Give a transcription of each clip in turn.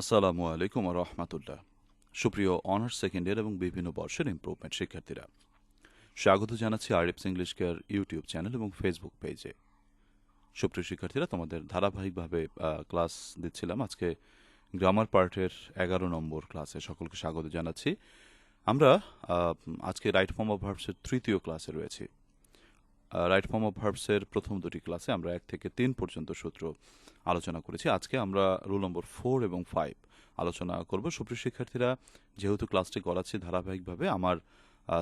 আসসালামু আলাইকুম রহমতুল্লাহ। সুপ্রিয় অনার্স সেকেন্ড ইয়ার এবং বিভিন্ন বর্ষের ইম্প্রুভমেন্ট শিক্ষার্থীরা, স্বাগত জানাচ্ছি R F S English care YouTube channel এবং ফেসবুক পেজে সুপ্রিয় শিক্ষার্থীরা, তোমাদের ধারাবাহিকভাবে ক্লাস দিচ্ছিলাম আজকে গ্রামার পার্টের এগারো নম্বর ক্লাসে সকলকে স্বাগত জানাচ্ছি। আমরা আজকে রাইট ফর্ম অফ ভার্বসের তৃতীয় ক্লাসে রয়েছি। রাইট ফর্ম অফ ভার্বসের প্রথম দুটি ক্লাসে আমরা এক থেকে তিন পর্যন্ত সূত্র আলোচনা করেছি। আজকে আমরা রুল নম্বর ফোর এবং ফাইভ আলোচনা করব। সুপ্রিয় শিক্ষার্থীরা, যেহেতু ক্লাসটি করাচ্ছি ধারাবাহিকভাবে আমার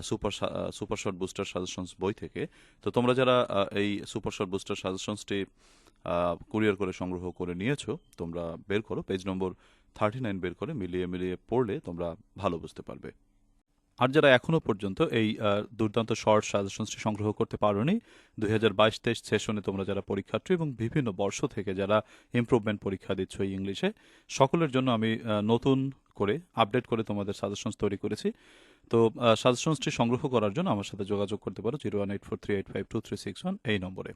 super super short booster suggestions বই থেকে, তো তোমরা যারা এই সুপার শর্ট বুস্টার সাজেশনসটি কুরিয়ার করে সংগ্রহ করে নিয়েছো, তোমরা বের করো। পেজ নম্বর থার্টি নাইন বের করে মিলিয়ে মিলিয়ে পড়লে তোমরা ভালো বুঝতে পারবে। আর যারা এখনও পর্যন্ত এই দুর্দান্ত শর্ট সাজেশনসটি সংগ্রহ করতে পারোনি, দুই হাজার বাইশ তেইশ সেশনে তোমরা যারা পরীক্ষার্থী এবং বিভিন্ন বর্ষ থেকে যারা ইমপ্রুভমেন্ট পরীক্ষা দিচ্ছ এই ইংলিশে, সকলের জন্য আমি নতুন করে আপডেট করে তোমাদের সাজেশনস তৈরি করেছি। তো সাজেশনসটি সংগ্রহ করার জন্য আমার সাথে যোগাযোগ করতে পারো zero one eight four three eight five two three six one, এই নম্বরে।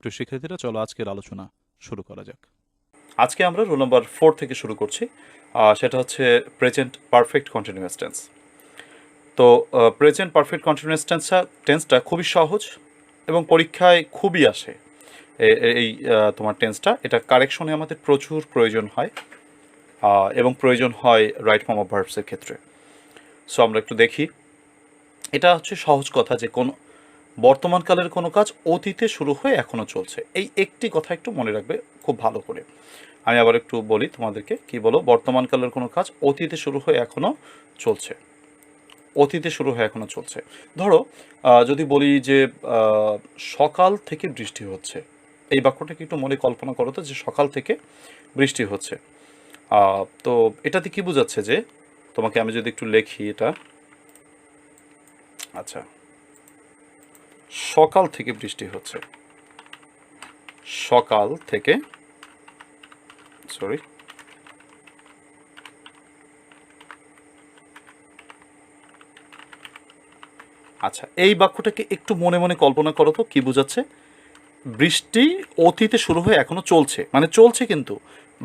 প্রিয় শিক্ষার্থীরা, চলো আজকের আলোচনা শুরু করা যাক। আজকে আমরা রোল নম্বর ফোর থেকে শুরু করছি সেটা হচ্ছে প্রেজেন্ট পারফেক্ট কন্টিনিউয়াস টেন্স তো প্রেজেন্ট পারফেক্ট কন্টিনিউয়াস টেন্সটা টেন্সটা খুবই সহজ এবং পরীক্ষায় খুবই আসে। এই তোমার টেন্সটা এটা কারেকশনে আমাদের প্রচুর প্রয়োজন হয় এবং প্রয়োজন হয় রাইট ফর্ম অফ ভার্বসের ক্ষেত্রে। সো আমরা একটু দেখি। এটা হচ্ছে সহজ কথা যে, কোন বর্তমানকালের কোনো কাজ অতীতে শুরু হয়ে এখনও চলছে। এই একটি কথা একটু মনে রাখবে, খুব ভালো করে। আমি আবার একটু বলি তোমাদেরকে, কি বলো? বর্তমানকালের কোনো কাজ অতীতে শুরু হয়ে এখনও চলছে। অতীতে শুরু হয়ে এখনও চলছে। ধরো যদি বলি যে সকাল থেকে বৃষ্টি হচ্ছে, এই বাক্যটাকে একটু মনে কল্পনা করো তো যে সকাল থেকে বৃষ্টি হচ্ছে। তো এটাতে কি বোঝাচ্ছে যে, তোমাকে আমি যদি একটু লেখি এটা। আচ্ছা। সকাল থেকে বৃষ্টি হচ্ছে। সকাল থেকে সরি আচ্ছা এই বাক্যটাকে একটু মনে মনে কল্পনা করো তো, কি বোঝাচ্ছে? বৃষ্টি অতীতে শুরু হয়ে এখনও চলছে মানে চলছে কিন্তু,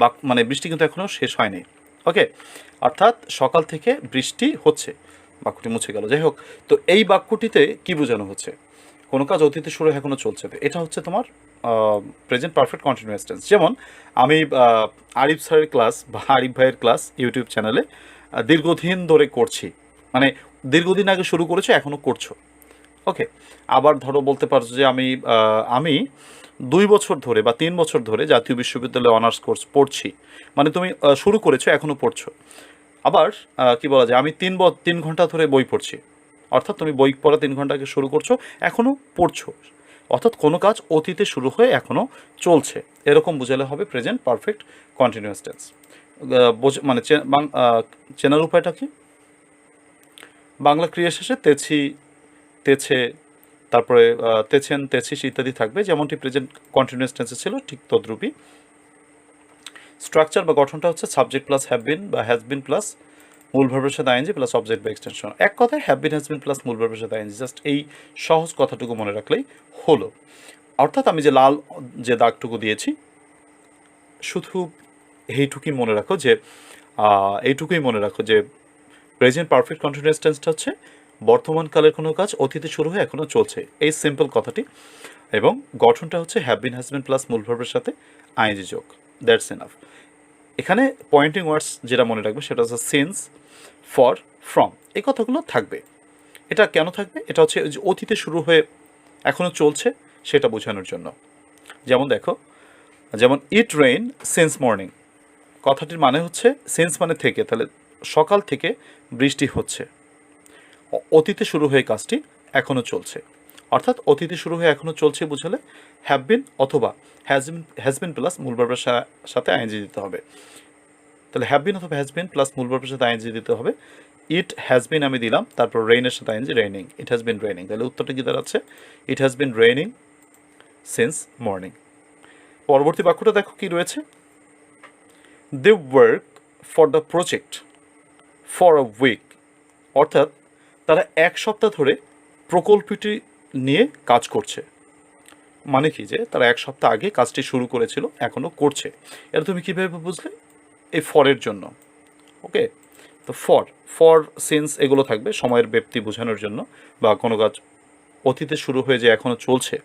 বাক মানে বৃষ্টি কিন্তু এখনও শেষ হয়নি। ওকে? অর্থাৎ সকাল থেকে বৃষ্টি হচ্ছে, বাক্যটি মুছে গেল। যাই হোক, তো এই বাক্যটিতে কি বোঝানো হচ্ছে? কোনো কাজ অতীতে শুরু হয়ে এখনও চলছে এটা হচ্ছে তোমার প্রেজেন্ট পারফেক্ট কন্টিনিউয়াস টেন্স যেমন, আমি আরিফ স্যারের ক্লাস বা আরিফ ভাইয়ের ক্লাস ইউটিউব চ্যানেলে দীর্ঘদিন ধরে করছি। মানে দীর্ঘদিন আগে শুরু করেছ এখনও করছ। ওকে আবার ধরো বলতে পারছ যে আমি আমি দুই বছর ধরে বা তিন বছর ধরে জাতীয় বিশ্ববিদ্যালয়ে অনার্স কোর্স পড়ছি। মানে তুমি শুরু করেছ এখনও পড়ছো। আবার কি বলা যায়, আমি তিন তিন ঘণ্টা ধরে বই পড়ছি। অর্থাৎ তুমি বই পড়া তিন ঘণ্টা আগে শুরু করছ এখনও পড়ছো। অর্থাৎ কোনো কাজ অতীতে শুরু হয়ে এখনও চলছে। এরকম বুঝালে হবে প্রেজেন্ট পারফেক্ট কন্টিনিউয়াস টেন্স মানে চেনার উপায়টা কি? বাংলা ক্রিয়া শেষে তেছি, তেছে, তারপরে তেছেন, তেছিস ইত্যাদি থাকবে। যেমনটি প্রেজেন্ট কন্টিনিউয়াস টেন্সে ছিল, ঠিক তদ্রুপই। স্ট্রাকচার বা গঠনটা হচ্ছে সাবজেক্ট প্লাস হ্যাভ বিন বা হ্যাজ বিন প্লাস মূল ভার্বের সাথে I N G plus object বা এক্সটেনশন এক কথায় have been has been plus মূল ভার্বের সাথে আইনজি জাস্ট এই সহজ কথাটুকু মনে রাখলেই হলো। অর্থাৎ আমি যে লাল, যে দাগটুকু দিয়েছি, শুধু এইটুকুই মনে রাখো যে এইটুকুই মনে রাখো যে প্রেজেন্ট পারফেক্ট কন্টিনিউয়াস টেন্সটা হচ্ছে বর্তমানকালের কোনো কাজ অতীতে শুরু হয়ে এখনও চলছে। এই সিম্পল কথাটি। এবং গঠনটা হচ্ছে হ্যাভ বিন প্লাস মূল ভার্বের সাথে আইনজি যোগ। দ্যাটস এনাফ এখানে পয়েন্টিং ওয়ার্ডস যেটা মনে রাখবে সেটা হচ্ছে সিন্স ফর ফ্রম এই কথাগুলো থাকবে। এটা কেন থাকবে? এটা হচ্ছে অতীতে শুরু হয়ে এখনও চলছে সেটা বোঝানোর জন্য। যেমন দেখো, যেমন ইট রেইন সিন্স মর্নিং কথাটির মানে হচ্ছে সেন্স মানে থেকে। তাহলে সকাল থেকে বৃষ্টি হচ্ছে। অতীতে শুরু হয়ে কাজটি এখনও চলছে। অর্থাৎ অতীতে শুরু হয়ে এখনও চলছে বুঝলে হ্যাভ বিন অথবা has been has been plus মূল ভার্বের সা- সাথে আইনজি দিতে হবে। তাহলে হ্যাভ বিন অথবা হ্যাজ বিন প্লাস মূল সাথে আইনজি দিতে হবে। ইট হ্যাজ বিন আমি দিলাম, তারপর রেইনের সাথে ING raining it has been raining তাহলে উত্তরটা কি দাঁড়াচ্ছে? It has been raining since morning পরবর্তী বাক্যটা দেখো কি রয়েছে। They work for the project for a week. অর্থাৎ তারা এক সপ্তাহ ধরে প্রকল্পটি নিয়ে কাজ করছে। মানে কি যে, তারা এক সপ্তাহ আগে কাজটি শুরু করেছিল, এখনও করছে। এটা তুমি কীভাবে বুঝলে? এই ফরের জন্য। ওকে? তো ফর ফর সিন্স এগুলো থাকবে সময়ের ব্যক্তি বোঝানোর জন্য বা কোনো কাজ অতীতে শুরু হয়ে যে এখনও চলছে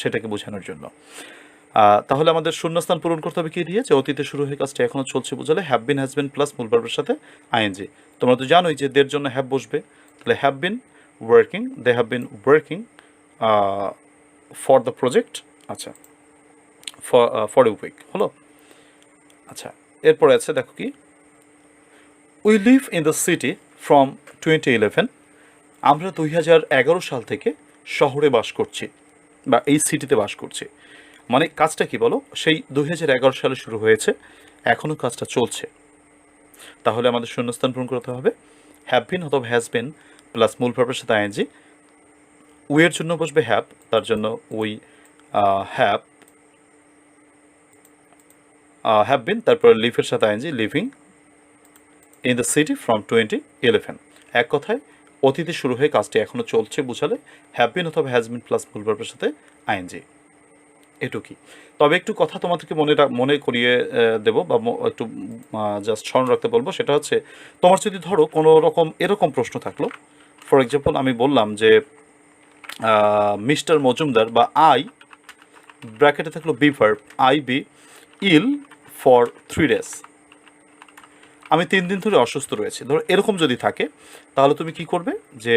সেটাকে বোঝানোর জন্য। তাহলে আমাদের শূন্যস্থান পূরণ করতে হবে কি দিয়ে? যে অতীতে শুরু হয়ে কাজটা এখনও চলছে বোঝালে have been has been plus মূল সাথে আইএনজি তোমরা তো জানোই যে দের জন্য হ্যাভ বসবে। তাহলে have been working they have been working for the project আচ্ছা ফর ফর এ উইক হলো? আচ্ছা এরপরে আছে, দেখো কি? We live in the city from twenty eleven আমরা দুই হাজার এগারো সাল থেকে শহরে বাস করছি, বা এই সিটিতে বাস করছি। মানে কাজটা কি বলো? সেই দুই হাজার এগারো সালে শুরু হয়েছে এখনও কাজটা চলছে। তাহলে আমাদের শূন্যস্থান পূরণ করতে হবে। হ্যাভ বিন অথবা হ্যাজ বিন প্লাস মূল ভার্বের সাথে আইএনজি উইয়ের জন্য বসবে হ্যাপ তার জন্য উই হ্যাপ হ্যাভ বিন তারপর লিভের সাথে I N G living in the city from twenty eleven এক কথায়, অতীতে শুরু হয়ে কাজটি এখনও চলছে বুঝালে হ্যাভ বিন অথবা হ্যাজ বিন প্লাস মূল ভার্বের সাথে আইএনজি এটুকুই। তবে একটু কথা তোমাদেরকে মনে মনে করিয়ে দেব বা একটু জাস্ট স্মরণ রাখতে বলব। সেটা হচ্ছে, তোমার যদি ধরো কোনো রকম এরকম প্রশ্ন থাকল ফর এক্সাম্পল আমি বললাম যে মিস্টার মজুমদার বা আই ব্র্যাকেটে থাকল be I be ill for three days আমি তিন দিন ধরে অসুস্থ রয়েছি। ধরো এরকম যদি থাকে, তাহলে তুমি কি করবে? যে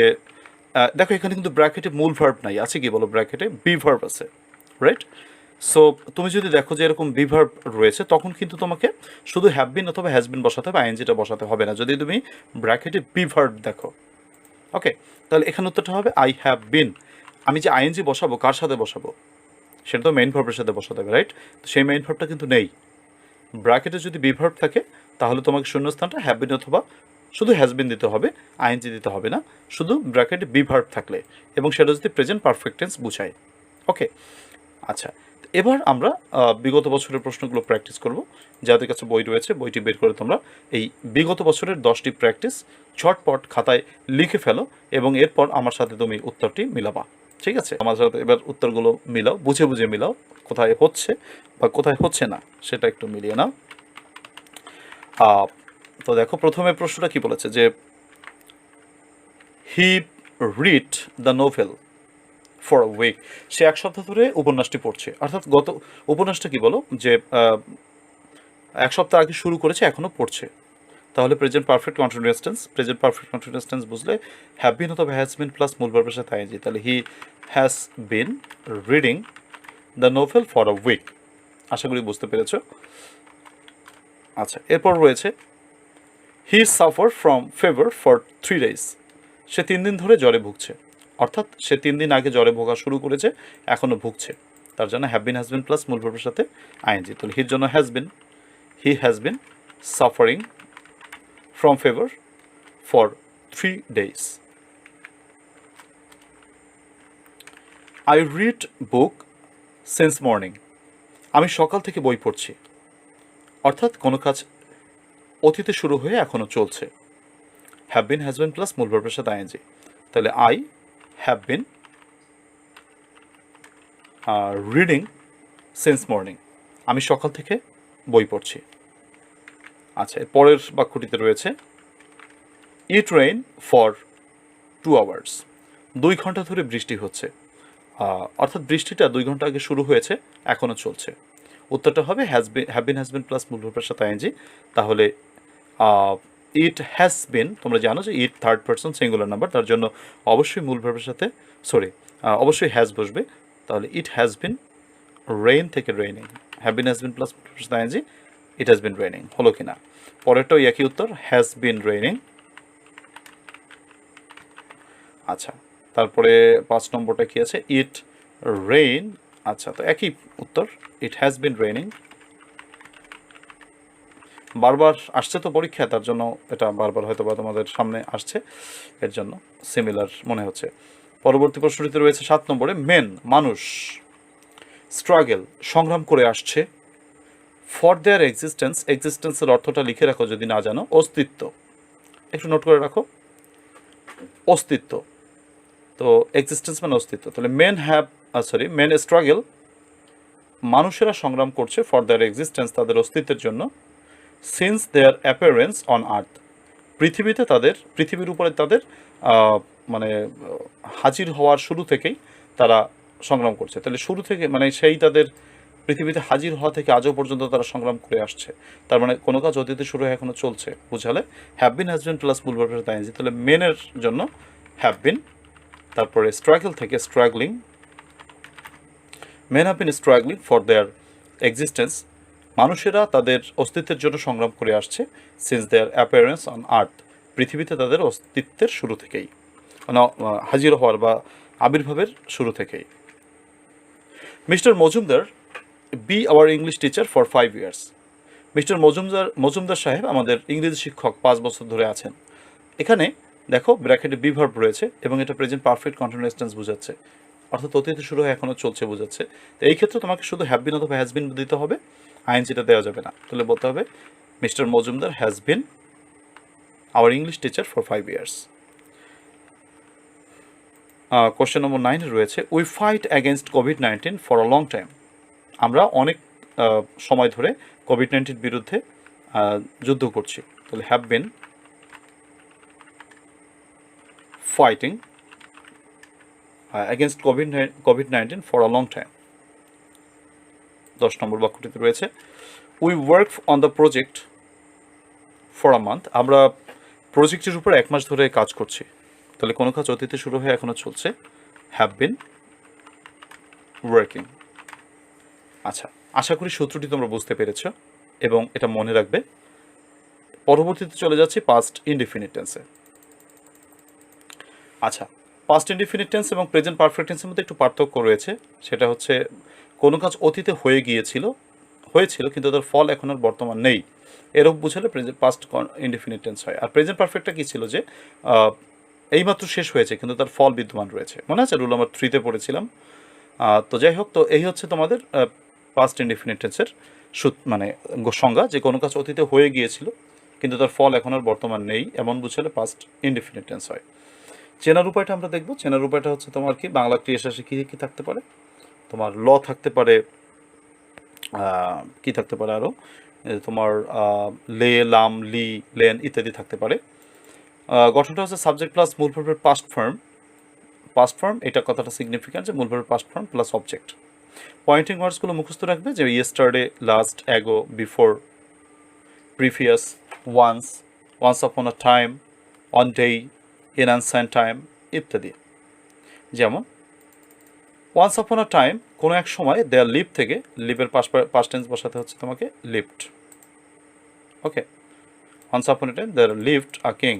দেখো এখানে কিন্তু ব্র্যাকেটে মূল ভার্ব নাই। আছে কি বলো ব্র্যাকেটে বি ভার্ব আছে রাইট সো তুমি যদি দেখো যে এরকম বি ভার্ব রয়েছে, তখন কিন্তু তোমাকে শুধু হ্যাভ বিন অথবা হ্যাজ বিন বসাতে হবে আইএনজিটা বসাতে হবে না। যদি তুমি ব্র্যাকেটে বি ভার্ব দেখো ওকে তাহলে এখানে উত্তরটা হবে আই হ্যাভ বিন আমি যে আইএনজি বসাবো, কার সাথে বসাবো? সেটা তো মেইন ভার্বের সাথে বসাতে হবে রাইট তো সেই মেইন ভার্বটা কিন্তু নেই। ব্র্যাকেটে যদি বিভার্ব থাকে, তাহলে তোমাকে শূন্যস্থানটা হ্যাভ বিন অথবা শুধু হ্যাজ বিন দিতে হবে আইএনজি দিতে হবে না। শুধু ব্র্যাকেটে বিভার্ব থাকলে। এবং সেটা যদি প্রেজেন্ট পারফেক্ট টেন্স বুঝায় ওকে আচ্ছা এবার আমরা বিগত বছরের প্রশ্নগুলো প্র্যাকটিস করব। যাদের কাছে বই রয়েছে, বইটি বের করে তোমরা এই বিগত বছরের দশটি প্র্যাকটিস ঝটপট খাতায় লিখে ফেলো এবং এরপর আমার সাথে তুমি উত্তরটি মিলাবা। ঠিক আছে? আমার সাথে এবার উত্তরগুলো মিলাও, বুঝে বুঝে মিলাও, কোথায় হচ্ছে বা কোথায় হচ্ছে না, সেটা একটু মিলিয়ে নাও। তো দেখো, প্রথমে প্রশ্নটা কি বলেছে যে he read the novel for a week সে এক সপ্তাহ ধরে উপন্যাসটি পড়ছে। অর্থাৎ গত, উপন্যাসটা কি বলো? যে এক সপ্তাহ আগে শুরু করেছে এখনও পড়ছে। তাহলে present perfect continuous tense present perfect continuous tense বুঝলে হ্যাভ বিন অথবা হ্যাজ বিন প্লাস মূল ভার্বের সাথে আইএনজি তাহলে he has been reading the novel for a week আশা করি বুঝতে পেরেছ? আচ্ছা এরপর রয়েছে he suffer from fever for three days সে তিন দিন ধরে জ্বরে ভুগছে। অর্থাৎ সে তিন দিন আগে জ্বরে ভোগা শুরু করেছে এখনও ভুগছে। তার জন্য have been has been plus মূল ভার্বের সাথে আইএনজি তাহলে হির জন্য has been he has been suffering from fever for three days I read book since morning আমি সকাল থেকে বই পড়ছি। অর্থাৎ কোনো কাজ অতীতে শুরু হয়ে এখনও চলছে। Have been has been plus মূল ভার্বের সাথে আইএনজি তাহলে I have been reading since morning আমি সকাল থেকে বই পড়ছি। আচ্ছা এর পরের বাক্যটিতে রয়েছে it rain for two hours দুই ঘণ্টা ধরে বৃষ্টি হচ্ছে। অর্থাৎ বৃষ্টিটা দুই ঘণ্টা আগে শুরু হয়েছে এখনও চলছে। উত্তরটা হবে হ্যাজ বিন হ্যাভ প্লাস মূল সাথে আইএনজি। তাহলে ইট হ্যাজ বিন তোমরা জানো যে it third person singular number তার জন্য অবশ্যই মূল ভার্বের সাথে সরি অবশ্যই হ্যাজ বসবে। তাহলে ইট হ্যাজ বিন রেইন থেকে raining have been has been plus I N G it has been raining হলো কিনা পরেরটাও একই উত্তর হ্যাজ বিন রেইনিং আচ্ছা তারপরে পাঁচ নম্বরটা কি আছে? ইট রেইন আচ্ছা তো একই উত্তর ইট হ্যাজ বিন রেইনিং বারবার আসছে তো পরীক্ষা তার জন্য এটা বারবার হয়তো বা তোমাদের সামনে আসছে। এর জন্য সিমিলার মনে হচ্ছে। পরবর্তী প্রশ্নটিতে রয়েছে সাত নম্বরে, মেন মানুষ স্ট্রাগেল সংগ্রাম করে আসছে। ফর দেয়ার এক্সিস্টেন্স এক্সিস্টেন্সের অর্থটা লিখে রাখো যদি না জানো, অস্তিত্ব। একটু নোট করে রাখো। অস্তিত্ব। তো এক্সিস্টেন্স মানে অস্তিত্ব। তাহলে men have sorry men struggle মানুষেরা সংগ্রাম করছে ফর দেয়ার এক্সিস্টেন্স তাদের অস্তিত্বের জন্য। Since their appearance on earth পৃথিবীতে তাদের, পৃথিবীর উপরে তাদের মানে হাজির হওয়ার শুরু থেকেই তারা সংগ্রাম করছে। তাহলে শুরু থেকে মানে সেই তাদের পৃথিবীতে হাজির হওয়া থেকে আজও পর্যন্ত তারা সংগ্রাম করে আসছে। তার মানে কোনো কাজ অতীতে শুরু হয়ে এখনও চলছে, বুঝালে হ্যাভ বিন হ্যাজ প্লাস বুলবার তাই তাহলে মেনের জন্য হ্যাভ বিন তারপরে স্ট্রাগল থেকে struggling men have been struggling for their existence মানুষেরা তাদের অস্তিত্বের জন্য সংগ্রাম করে আসছে since their appearance on earth পৃথিবীতে তাদের অস্তিত্বের শুরু থেকেই। হাজির হওয়ার বা আবির্ভাবের শুরু থেকেই। Mr Majumdar be our English teacher for five years Mr Majumdar Majumdar সাহেব আমাদের ইংরেজি শিক্ষক পাঁচ বছর ধরে আছেন। এখানে দেখো ব্র্যাকেটে বিভার্ব রয়েছে এবং এটা প্রেজেন্ট পারফেক্ট কন্টিনিউয়াস টেন্স বোঝাচ্ছে। অর্থাৎ অতীতে শুরু হয়ে এখনও চলছে বোঝাচ্ছে। তো এই ক্ষেত্রে তোমাকে শুধু হ্যাভ বিন অথবা হ্যাজ বিন দিতে হবে আইএনজিটা দেওয়া যাবে না। তাহলে বলতে হবে, Mr Majumdar has been our English teacher for five years question number নাইনে রয়েছে we fight against COVID nineteen for a long time আমরা অনেক সময় ধরে কোভিড নাইন্টিন বিরুদ্ধে যুদ্ধ করছি। তাহলে have been fighting against COVID COVID nineteen for a long time দশ নম্বর বাক্যটিতে রয়েছে we work on the project for a month আমরা প্রজেক্টের উপর এক মাস ধরে কাজ করছি। তাহলে কোনো কাজ অতীতে শুরু হয়ে এখনও চলছে? হ্যাভ বিন ওয়ার্কিং আচ্ছা আশা করি সূত্রটি তোমরা বুঝতে পেরেছ এবং এটা মনে রাখবে। পরবর্তীতে চলে যাচ্ছি পাস্ট ইনডিফিনিট টেন্সে আচ্ছা পাস্ট ইনডিফিনিট টেন্স এবং প্রেজেন্ট পারফেক্ট টেন্সের মধ্যে একটু পার্থক্য রয়েছে। সেটা হচ্ছে, কোনো কাজ অতীতে হয়ে গিয়েছিল, হয়েছিল, কিন্তু তার ফল এখন আর বর্তমান নেই। এরূপ বুঝালে প্রেজেন্ট পাস্ট ইনডিফিনিট টেন্স হয়। আর প্রেজেন্ট পারফেক্টটা কী ছিল যে এইমাত্র শেষ হয়েছে, কিন্তু তার ফল বিদ্যমান রয়েছে। মনে আছে রুল নাম্বার থ্রিতে পড়েছিলাম। তো যাই হোক, তো এই হচ্ছে তোমাদের পাস্ট ইনডিফিনিট টেন্সের মানে সংজ্ঞা যে কোনো কাজ অতীতে হয়ে গিয়েছিল, কিন্তু তার ফল এখন আর বর্তমান নেই। এমন বুঝালে পাস্ট ইনডিফিনিট টেন্স হয়। চেনার উপায়টা আমরা দেখব। চেনার উপায়টা হচ্ছে তোমার কি? বাংলা ক্রিয়াশাসে কী কী থাকতে পারে? তোমার ল থাকতে পারে কি থাকতে পারে আরও তোমার লে, লাম, লি, লেন ইত্যাদি থাকতে পারে। গঠনটা হচ্ছে সাবজেক্ট প্লাস মূল ভার্বের পাস্ট ফর্ম পাস্ট ফর্ম এটা কথাটা সিগনিফিক্যান্ট যে মূল ভার্বের past form plus object pointing ওয়ার্ডসগুলো মুখস্থ রাখবে যে yesterday last ago before previous once once upon a time on day in ancient time ইত্যাদি। যেমন ওয়ান্স আপন আ টাইম কোনো এক সময় দেয়ার লিভ থেকে লিভের পাস পাস্ট টেন্স বসাতে হচ্ছে তোমাকে lived. Okay once upon a time there lived a king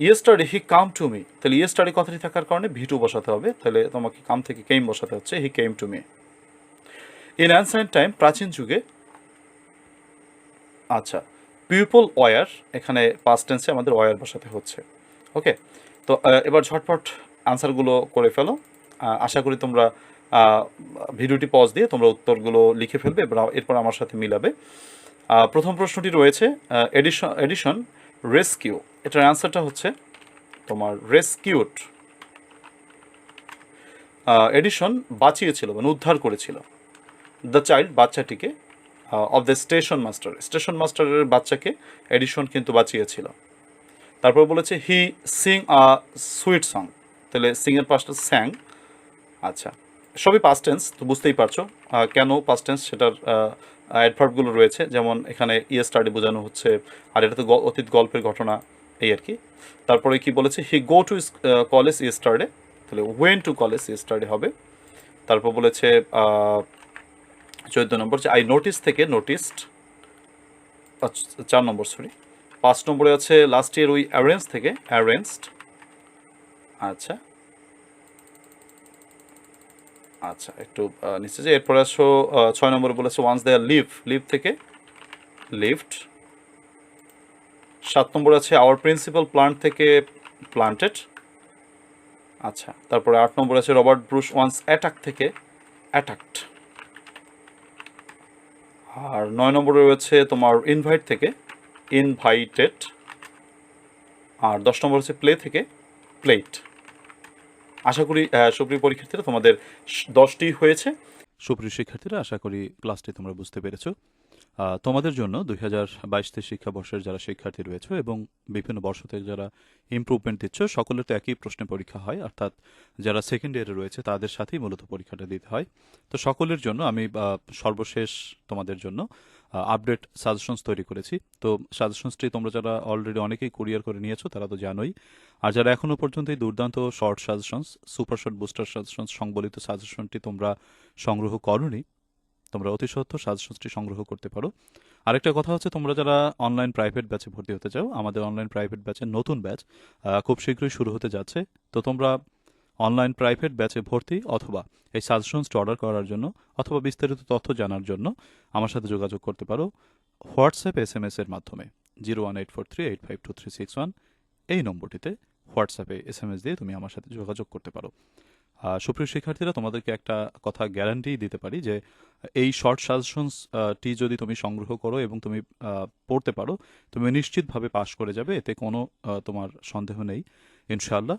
yesterday he come to me তাহলে ইয়েস্টারডে কথাটি থাকার কারণে ভিটু বসাতে হবে। তাহলে তোমাকে কাম থেকে কেম বসাতে হচ্ছে। He came to me in ancient time প্রাচীন যুগে আচ্ছা পিপল ওয়ার এখানে পাস্ট টেন্সে আমাদের ওয়ার বসাতে হচ্ছে। ওকে তো এবার ঝটপট আনসারগুলো করে ফেলো। আশা করি তোমরা ভিডিওটি পজ দিয়ে তোমরা উত্তরগুলো লিখে ফেলবে এরপর আমার সাথে মিলাবে। প্রথম প্রশ্নটি রয়েছে এডিশন এডিশন রেস্কিউ এটার অ্যান্সারটা হচ্ছে তোমার রেস্কিউড এডিশন বাঁচিয়েছিল মানে উদ্ধার করেছিল। দ্য চাইল্ড বাচ্চাটিকে of the station master station মাস্টারের বাচ্চাকে এডিশন কিন্তু বাঁচিয়েছিল। তারপর বলেছে, he sing a sweet song. তাহলে সিংয়ের পাশটা স্যাং। আচ্ছা সবই পাস্ট টেন্স তো বুঝতেই পারছ কেন পাস্ট টেন্স সেটার অ্যাডভার্বগুলো রয়েছে। যেমন এখানে ইয়ে স্টাডি বোঝানো হচ্ছে, আর এটা তো অতীত গল্পের ঘটনা, এই আর কি। তারপরে কি বলেছে, he go to college yesterday তাহলে ওয়েন টু কলেজ ইয়েস্টারডে হবে। তারপর বলেছে চোদ্দ নম্বর আই নোটিস থেকে নোটিসড চার নম্বর সরি পাঁচ নম্বরে আছে লাস্ট ইয়ার উই অ্যারেঞ্জ থেকে অ্যারেঞ্জড আচ্ছা। আচ্ছা একটু নিচে যে এরপরে আসো ছয় নম্বরে বলেছে ওয়ান্স দেয়ার লিভ লিভ থেকে লিফট সাত নম্বর আছে আওয়ার প্রিন্সিপাল প্লান্ট থেকে প্লান্টেড আচ্ছা তারপরে আট নম্বর আছে রবার্ট ব্রুশ ওয়ান্স অ্যাটাক থেকে অ্যাটাকড আর নয় নম্বরে রয়েছে তোমার ইনভাইট থেকে ইনভাইটেড আর দশ নম্বর হচ্ছে প্লে থেকে প্লেট আশা করি সুপ্রিয় পরীক্ষার্থীরা তোমাদের দশটি হয়েছে। সুপ্রিয় শিক্ষার্থীরা, আশা করি ক্লাসটি তোমরা বুঝতে পেরেছ। তোমাদের জন্য দুই হাজার বাইশ শিক্ষাবর্ষের যারা শিক্ষার্থী রয়েছে এবং বিভিন্ন বর্ষ থেকে যারা ইমপ্রুভমেন্ট দিচ্ছ, সকলের তো একই প্রশ্নে পরীক্ষা হয়, অর্থাৎ যারা সেকেন্ড ইয়ারে রয়েছে, তাদের সাথেই মূলত পরীক্ষাটা দিতে হয়। তো সকলের জন্য আমি সর্বশেষ তোমাদের জন্য আপডেট সাজেশনস তৈরি করেছি। তো সাজেশনসটি তোমরা যারা অলরেডি অনেকেই কুরিয়ার করে নিয়েছো, তারা তো জানোই। আর যারা এখনও পর্যন্ত এই দুর্দান্ত short suggestions super short booster suggestions সংবলিত সাজেশনটি তোমরা সংগ্রহ করনি, তোমরা অতি সত্য সাজেশনসটি সংগ্রহ করতে পারো। আরেকটা কথা হচ্ছে, তোমরা যারা অনলাইন প্রাইভেট ব্যাচে ভর্তি হতে চাও, আমাদের অনলাইন প্রাইভেট ব্যাচের নতুন ব্যাচ খুব শীঘ্রই শুরু হতে যাচ্ছে। তো তোমরা অনলাইন প্রাইভেট ব্যাচে ভর্তি অথবা এই সাজেশনসটি অর্ডার করার জন্য অথবা বিস্তারিত তথ্য জানার জন্য আমার সাথে যোগাযোগ করতে পারো হোয়াটসঅ্যাপ এস এম এস এর মাধ্যমে zero one eight four three eight five two three six one. এই নম্বরটিতে হোয়াটসঅ্যাপে এস এম এস দিয়ে তুমি আমার সাথে যোগাযোগ করতে পারো। সুপ্রিয় শিক্ষার্থীরা, তোমাদেরকে একটা কথা গ্যারান্টি দিতে পারি যে এই শর্ট সাজেশনস টি যদি তুমি সংগ্রহ করো এবং তুমি পড়তে পারো, তুমি নিশ্চিতভাবে পাশ করে যাবে। এতে কোনো তোমার সন্দেহ নেই। ইনশাআল্লাহ।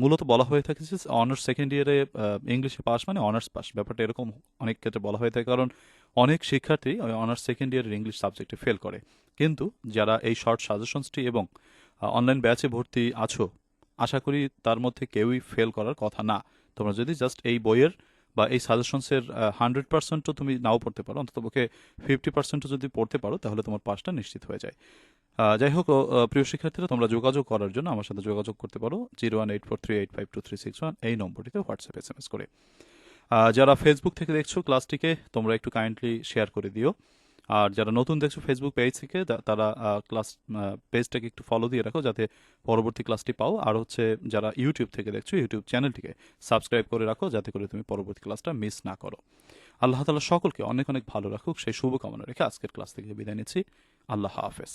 মূলত বলা হয়ে থাকে যে অনার্স সেকেন্ড ইয়ারে ইংলিশে পাস মানে অনার্স পাস ব্যাপারটা এরকম অনেক ক্ষেত্রে বলা হয়ে থাকে কারণ অনেক শিক্ষার্থী ওই অনার্স সেকেন্ড ইয়ারের ইংলিশ সাবজেক্টে ফেল করে। কিন্তু যারা এই শর্ট সাজেশনসটি এবং অনলাইন ব্যাচে ভর্তি আছো, আশা করি তার মধ্যে কেউই ফেল করার কথা না। তোমরা যদি জাস্ট এই বইয়ের বা এই সাজেশনসের হান্ড্রেড পার্সেন্টও তুমি নাও পড়তে পারো অন্তত পক্ষে ফিফটি পার্সেন্টও যদি পড়তে পারো, তাহলে তোমার পাসটা নিশ্চিত হয়ে যায়। যাই হোক প্রিয় শিক্ষার্থীরা, তোমরা যোগাযোগ করার জন্য আমার সাথে যোগাযোগ করতে পারো zero one eight four three eight five two three six one, এই নম্বরটিতে হোয়াটসঅ্যাপ, এস এম এস করে। যারা ফেসবুক থেকে দেখছ ক্লাসটিকে তোমরা একটু কাইন্ডলি শেয়ার করে দিও। আর যারা নতুন দেখছ ফেসবুক পেজ থেকে তারা ক্লাস পেজটাকে একটু ফলো দিয়ে রাখো, যাতে পরবর্তী ক্লাসটি পাও। আর হচ্ছে যারা ইউটিউব থেকে দেখছ ইউটিউব চ্যানেলটিকে সাবস্ক্রাইব করে রাখো, যাতে করে তুমি পরবর্তী ক্লাসটা মিস না করো। আল্লাহ তালা সকলকে অনেক অনেক ভালো রাখুক। সেই শুভকামনা রেখে আজকের ক্লাস থেকে বিদায় নিচ্ছি। আল্লাহ হাফেজ।